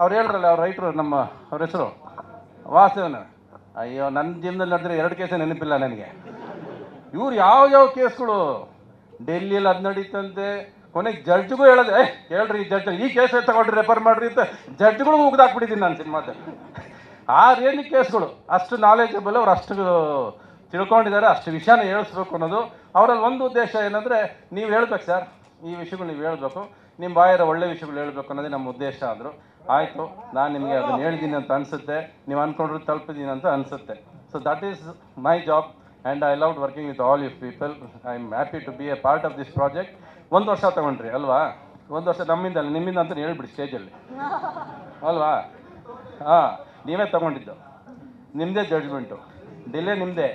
ಅವ್ರು ಹೇಳ್ರಲ್ಲ, ಅವ್ರ ರೈಟ್ರು, ನಮ್ಮ ಅವ್ರ ಹೆಸರು ವಾಸವನ ಅಯ್ಯೋ ನನ್ನ ಜೀವನದಲ್ಲಿ ನಡೆದ್ರೆ ಎರಡು ಕೇಸೇ ನೆನಪಿಲ್ಲ ನನಗೆ. ಇವ್ರು ಯಾವ ಯಾವ ಕೇಸ್ಗಳು? ಡೆಲ್ಲಿಯಲ್ಲಿ ಅದು ನಡೀತಂತೆ. ಕೊನೆಗೆ ಜಡ್ಜ್ಗೂ ಹೇಳೋದು ಏ ಹೇಳ್ರಿ ಜಡ್ಜ್ ಈ ಕೇಸ್ ತಗೊಂಡ್ರಿ ರೆಫರ್ ಮಾಡ್ರಿ ಅಂತ ಜಡ್ಜ್ಗಳು ಮುಗ್ದಾಕ್ಬಿಟ್ಟಿದ್ದೀನಿ ನಾನು ಸಿನಿಮಾದಲ್ಲಿ. ಆ ರೇಂಜ್ ಕೇಸ್ಗಳು? ಅಷ್ಟು ನಾಲೆಜಬಲ್ ಅವ್ರು ಅಷ್ಟು ತಿಳ್ಕೊಂಡಿದ್ದಾರೆ, ಅಷ್ಟು ವಿಷಯನ ಹೇಳಿಸ್ಬೇಕು ಅನ್ನೋದು. ಅವರಲ್ಲಿ ಒಂದು ಉದ್ದೇಶ ಏನಂದರೆ, ನೀವು ಹೇಳ್ಬೇಕು ಸರ್, ಈ ವಿಷಯಗಳು ನೀವು ಹೇಳ್ಬೇಕು. ನಿಮ್ಮ ಬಾಯರ ಒಳ್ಳೆ ವಿಷಯಗಳು ಹೇಳ್ಬೇಕು ಅನ್ನೋದೇ ನಮ್ಮ ಉದ್ದೇಶ ಆದರೂ. ಆಯಿತು, ನಾನು ನಿಮಗೆ ಅದನ್ನು ಹೇಳಿದ್ದೀನಿ ಅಂತ ಅನಿಸುತ್ತೆ. ನೀವು ಅಂದ್ಕೊಂಡ್ರು ತಲುಪಿದ್ದೀನಿ ಅಂತ ಅನಿಸುತ್ತೆ. So that is my job and I love working with all you people I am happy to be a part of this project ಒಂದು ವರ್ಷ ತಗೊಂಡ್ರಿ, ಅಲ್ವಾ? ಒಂದು ವರ್ಷ ನಮ್ಮಿಂದ ಅಲ್ಲ, ನಿಮ್ಮಿಂದ ಅಂತ ಹೇಳ್ಬಿಡಿ ಸ್ಟೇಜಲ್ಲಿ. ಅಲ್ವಾ? ಹಾಂ, ನೀವೇ ತಗೊಂಡಿದ್ದು. ನಿಮ್ಮದೇ ಜಡ್ಜ್ಮೆಂಟು ಡಿಲೇ ನಿಮ್ಮದೇ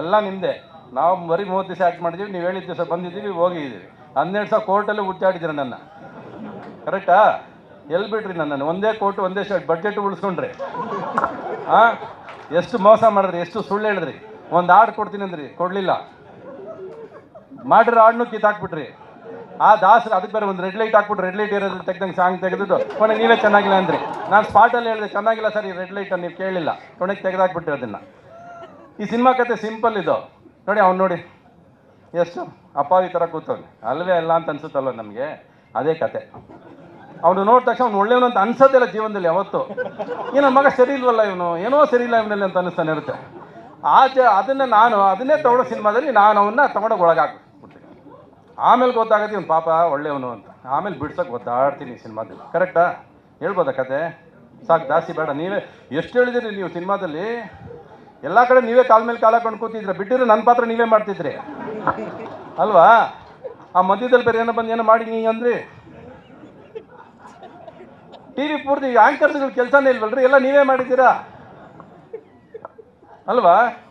ಎಲ್ಲ ನಿಮ್ಮದೇ ನಾವು ಬರೀ ಮೂವತ್ತು ದಿವಸ ಆ್ಯಕ್ಟ್ ಮಾಡಿದ್ದೀವಿ ನೀವು ಹೇಳಿದ ದಿವಸ ಬಂದಿದ್ದೀವಿ, ಹೋಗಿದ್ದೀವಿ. ಹನ್ನೆರಡು ಸಾವಿರ ಕೋರ್ಟಲ್ಲಿ ಹುಟ್ಟಾಡಿದ್ದೀರ ನನ್ನ. ಕರೆಕ್ಟಾ? ಎಲ್ಲಿ ಬಿಡ್ರಿ ನನ್ನನ್ನು? ಒಂದೇ ಕೋರ್ಟ್, ಒಂದೇ ಶರ್ಟ್ ಬಡ್ಜೆಟ್ ಉಳಿಸ್ಕೊಂಡ್ರಿ. ಹಾಂ ಎಷ್ಟು ಮೋಸ ಮಾಡಿದ್ರಿ? ಎಷ್ಟು ಸುಳ್ಳು ಹೇಳಿದ್ರಿ? ಒಂದು ಹಾಡು ಕೊಡ್ತೀನಿ ಅಂದ್ರಿ. ಕೊಡಲಿಲ್ಲ. ಮಾಡಿರೋ ಹಾಡನ್ನು ಕಿತ್ತಾಕ್ಬಿಟ್ರಿ ಆ ದಾಸರು, ಅದಕ್ಕೆ ಬೇರೆ ಒಂದು ರೆಡ್ ಲೈಟ್ ಹಾಕ್ಬಿಟ್ಟು ರೆಡ್ ಲೈಟ್ ಇರೋದು ತೆಗ್ದಂಗೆ ಸಾಂಗ್ ತೆಗೆದು ಕೊನೆಗೆ ನೀವೇ ಚೆನ್ನಾಗಿಲ್ಲ ಅಂದ್ರಿ. ನಾನು ಸ್ಪಾಟಲ್ಲಿ ಹೇಳಿದೆ, ಚೆನ್ನಾಗಿಲ್ಲ ಸರ್ ಈ ರೆಡ್ ಲೈಟನ್ನು ನೀವು ಕೇಳಿಲ್ಲ. ಕೊನೆಗೆ ತೆಗೆದಾಕ್ಬಿಟ್ರಿ ಅದನ್ನು. ಈ ಸಿನಿಮಾ ಕತೆ ಸಿಂಪಲ್ ಇದು. ನೋಡಿ ಅವ್ನು ನೋಡಿ. ಎಷ್ಟು? ಅಪ್ಪಾವಿ ಥರ ಕೂತವ್ನೆ. ಅಲ್ವೇ ಅಲ್ಲ ಅಂತ ಅನ್ಸುತ್ತಲ್ಲ ನಮಗೆ? ಅದೇ ಕತೆ. ಅವನು ನೋಡಿದ ತಕ್ಷಣ ಅವ್ನು ಒಳ್ಳೆಯವನು ಅಂತ ಅನ್ಸೋದಿಲ್ಲ ಜೀವನದಲ್ಲಿ ಯಾವತ್ತು. ಏನೋ ಮಗ ಸರಿ ಇಲ್ವಲ್ಲ ಇವನು? ಏನೋ ಸರಿ ಇಲ್ಲ ಇವನಲ್ಲಿ ಅಂತ ಅನಿಸ್ತಾನೆ ಇರುತ್ತೆ. ಆ ಜ ಅದನ್ನು ನಾನು, ಅದನ್ನೇ ತಗೊಳ್ಳೋ ಸಿನಿಮಾದಲ್ಲಿ ನಾನು ಅವನ್ನ ತಗೊಂಡೋಗಿ ಒಳಗಾಕ್ಬಿಡ್ತೀನಿ ಆಮೇಲೆ ಗೊತ್ತಾಗುತ್ತೆ ಇವನು ಪಾಪ ಒಳ್ಳೆಯವನು ಅಂತ. ಆಮೇಲೆ ಬಿಡ್ಸಕ್ಕೆ ಗೊತ್ತಾಡ್ತೀನಿ ಸಿನಿಮಾದಲ್ಲಿ. ಕರೆಕ್ಟಾ? ಹೇಳ್ಬೋದಾ ಕತೆ? ಸಾಕು, ಜಾಸ್ತಿ ಬೇಡ. ನೀವೇ, ಎಷ್ಟು ಹೇಳಿದಿರಿ ನೀವು ಸಿನಿಮಾದಲ್ಲಿ? ಎಲ್ಲ ಕಡೆ ನೀವೇ ಕಾಲ ಮೇಲೆ ಕಾಲ ಹಾಕೊಂಡು ಕೂತಿದ್ರೆ ಬಿಟ್ಟಿದ್ರೆ ನನ್ನ ಪಾತ್ರ ನೀವೇ ಮಾಡ್ತಿದ್ರಿ. ಅಲ್ವಾ? ಆ ಮಧ್ಯದಲ್ಲಿ ಬೇರೆ ಏನೋ ಬಂದು ಏನೋ ಮಾಡಿ ನೀ ಅಂದ್ರಿ? ಟಿ ವಿ ಪೂರ್ತಿ ಆ್ಯಂಕರ್ಸ್ಗಳು ಕೆಲಸನೇ ಇಲ್ವಲ್ರಿ? ಎಲ್ಲ ನೀವೇ ಮಾಡಿದ್ದೀರಾ? ಅಲ್ವಾ?